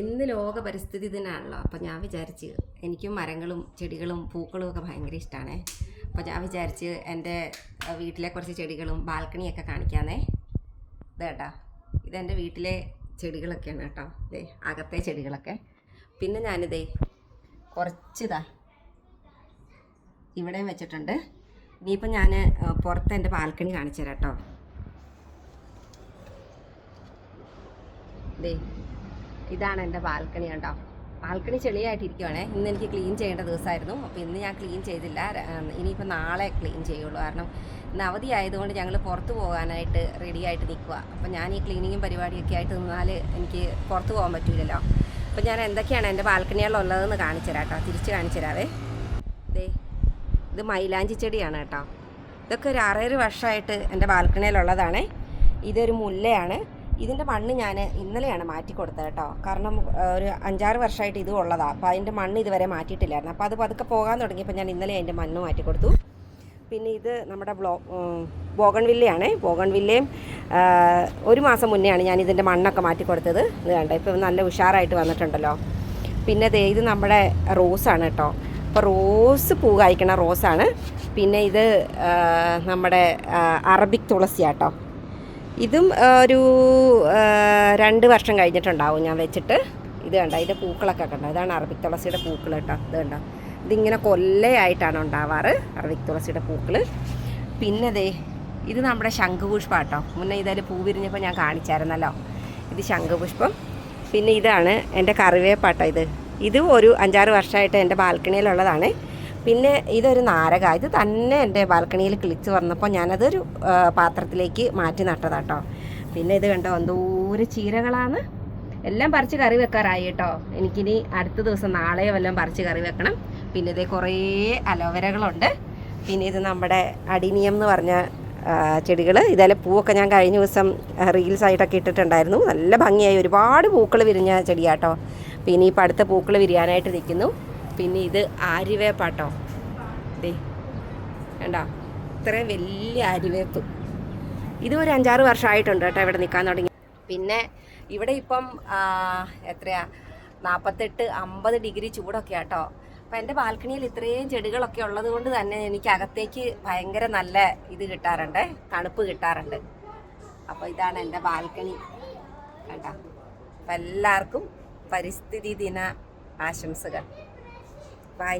ഇന്ന് ലോക പരിസ്ഥിതി ദിനമാണല്ലോ അപ്പോൾ ഞാൻ വിചാരിച്ച് എനിക്കും മരങ്ങളും ചെടികളും പൂക്കളും ഒക്കെ ഭയങ്കര ഇഷ്ടമാണേ അപ്പോൾ ഞാൻ വിചാരിച്ച് എന്റെ വീട്ടിലെ കുറച്ച് ചെടികളും ബാൽക്കണിയൊക്കെ കാണിക്കാന്നേ. ഇത് ഇതെന്റെ വീട്ടിലെ ചെടികളൊക്കെയാണ് കേട്ടോ. ഇതേ അകത്തെ ചെടികളൊക്കെ. പിന്നെ ഞാനിതേ കുറച്ചിതാ ഇവിടെയും വെച്ചിട്ടുണ്ട്. ഇനിയിപ്പോൾ ഞാൻ പുറത്ത് എന്റെ ബാൽക്കണി കാണിച്ചു തരാം കേട്ടോ. ദേ ഇതാണ് എന്റെ ബാൽക്കണി കേട്ടോ ബാൽക്കണി ചെളിയായിട്ടിരിക്കുവാണേ. ഇന്ന് എനിക്ക് ക്ലീൻ ചെയ്യേണ്ട ദിവസമായിരുന്നു. അപ്പോൾ ഇന്ന് ഞാൻ ക്ലീൻ ചെയ്തില്ല. ഇനിയിപ്പോൾ നാളെ ക്ലീൻ ചെയ്യുള്ളൂ. കാരണം ഇന്ന് അവധി ആയതുകൊണ്ട് ഞങ്ങൾ പുറത്ത് പോകാനായിട്ട് റെഡി ആയിട്ട് നിൽക്കുക അപ്പോൾ ഞാൻ ഈ ക്ലീനിങ്ങും പരിപാടിയൊക്കെ ആയിട്ട് നിന്നാൽ എനിക്ക് പുറത്ത് പോകാൻ പറ്റില്ലല്ലോ അപ്പോൾ ഞാൻ എന്തൊക്കെയാണ് എന്റെ ബാൽക്കണികളിലുള്ളതെന്ന് കാണിച്ചു തരാം കേട്ടോ. തിരിച്ച് കാണിച്ചു തരാവേ. ദേ ഇത് മൈലാഞ്ചി ചെടിയാണ് കേട്ടോ. ഇതൊക്കെ ഒരു ആറേഴ് വർഷമായിട്ട് എന്റെ ബാൽക്കണിയിലുള്ളതാണ്. ഇതൊരു മുല്ലയാണ്. ഇതിന്റെ മണ്ണ് ഞാൻ ഇന്നലെയാണ് മാറ്റി കൊടുത്തത് കേട്ടോ. കാരണം ഒരു അഞ്ചാറ് വർഷമായിട്ട് ഇത് ഉള്ളതാണ് അപ്പോൾ അതിന്റെ മണ്ണ് ഇതുവരെ മാറ്റിയിട്ടില്ലായിരുന്നു. അപ്പോൾ അത് പതുക്കെ പോകാൻ തുടങ്ങിയപ്പോൾ ഞാൻ ഇന്നലെ അതിന്റെ മണ്ണ് മാറ്റി കൊടുത്തു. പിന്നെ ഇത് നമ്മുടെ ബ്ലോ ബോഗൺവില്ലയാണ്. ബോഗൺവില്ലയും ഒരു മാസം മുന്നെയാണ് ഞാൻ ഇതിന്റെ മണ്ണൊക്കെ മാറ്റി കൊടുത്തത്. ഇത് കണ്ടോ? ഇപ്പോൾ നല്ല ഉഷാറായിട്ട് വന്നിട്ടുണ്ടല്ലോ. പിന്നെ ദേ ഇത് നമ്മുടെ റോസാണ് കേട്ടോ. അപ്പോൾ റോസ് പൂ കായ്ക്കണ റോസാണ്. പിന്നെ ഇത് നമ്മുടെ അറബിക് തുളസിയാട്ടോ ഇതും ഒരു രണ്ട് വർഷം കഴിഞ്ഞിട്ടുണ്ടാവും ഞാൻ വെച്ചിട്ട്. ഇത് കണ്ട ഇതിന്റെ പൂക്കളൊക്കെ കണ്ട? ഇതാണ് അറബിക് തുളസിയുടെ പൂക്കൾ കേട്ടോ. ഇത് കണ്ട? ഇതിങ്ങനെ കൊല്ലയായിട്ടാണ് ഉണ്ടാവാറ് അറബിക് തുളസിയുടെ പൂക്കൾ പിന്നെ ദേ ഇത് നമ്മുടെ ശംഖുപുഷ്പം കേട്ടോ. മുന്നേ ഇതായാലും പൂ വിരിഞ്ഞപ്പോൾ ഞാൻ കാണിച്ചായിരുന്നല്ലോ. ഇത് ശംഖുപുഷ്പം. പിന്നെ ഇതാണ് എന്റെ കറിവേപ്പാട്ടോ ഇത്. ഇത് ഒരു അഞ്ചാറ് വർഷമായിട്ട് എന്റെ ബാൽക്കണിയിലുള്ളതാണ്. പിന്നെ ഇതൊരു നാരക. ഇത് തന്നെ എന്റെ ബാൽക്കണിയിൽ കിളിച്ച് വന്നപ്പോൾ ഞാനതൊരു പാത്രത്തിലേക്ക് മാറ്റി നട്ടതാട്ടോ പിന്നെ ഇത് കണ്ടോ എന്തോരം ചീരകളാണ്. എല്ലാം പറിച്ച് കറി വെക്കാറായി കേട്ടോ എനിക്കിനി അടുത്ത ദിവസം നാളെ വല്ലതും പറിച്ച് കറി വെക്കണം. പിന്നെ ഇതേ കുറേ അലോവരകളുണ്ട്. പിന്നെ ഇത് നമ്മുടെ അടിനിയം എന്ന് പറഞ്ഞ ചെടികൾ ഇതേലെ പൂവൊക്കെ ഞാൻ കഴിഞ്ഞ ദിവസം റീൽസ് ആയിട്ടൊക്കെ ഇട്ടിട്ടുണ്ടായിരുന്നു. നല്ല ഭംഗിയായി. ഒരുപാട് പൂക്കൾ വിരിഞ്ഞ ചെടിയാട്ടോ പിന്നെ ഇപ്പോൾ അടുത്ത പൂക്കൾ വിരിയാനായിട്ട് നിൽക്കുന്നു. പിന്നെ ഇത് ആര്യവേപ്പാട്ടോ ദേ കണ്ടോ? ഇത്ര വലിയ അരിവേപ്പ് ഇത് ഒരു അഞ്ചാറ് വർഷമായിട്ടുണ്ട് കേട്ടോ ഇവിടെ നിൽക്കാൻ തുടങ്ങി. പിന്നെ ഇവിടെ ഇപ്പം എത്രയാ? നാൽപ്പത്തെട്ട് അമ്പത് ഡിഗ്രി ചൂടൊക്കെ കേട്ടോ. അപ്പം എന്റെ ബാൽക്കണിയിൽ ഇത്രയും ചെടികളൊക്കെ ഉള്ളത് കൊണ്ട് തന്നെ എനിക്ക് അകത്തേക്ക് ഭയങ്കര നല്ല ഇത് കിട്ടാറുണ്ട് തണുപ്പ് കിട്ടാറുണ്ട്. അപ്പോൾ ഇതാണ് എന്റെ ബാൽക്കണി. കണ്ട? അപ്പം എല്ലാവർക്കും പരിസ്ഥിതി ദിന ആശംസകൾ. ബൈ.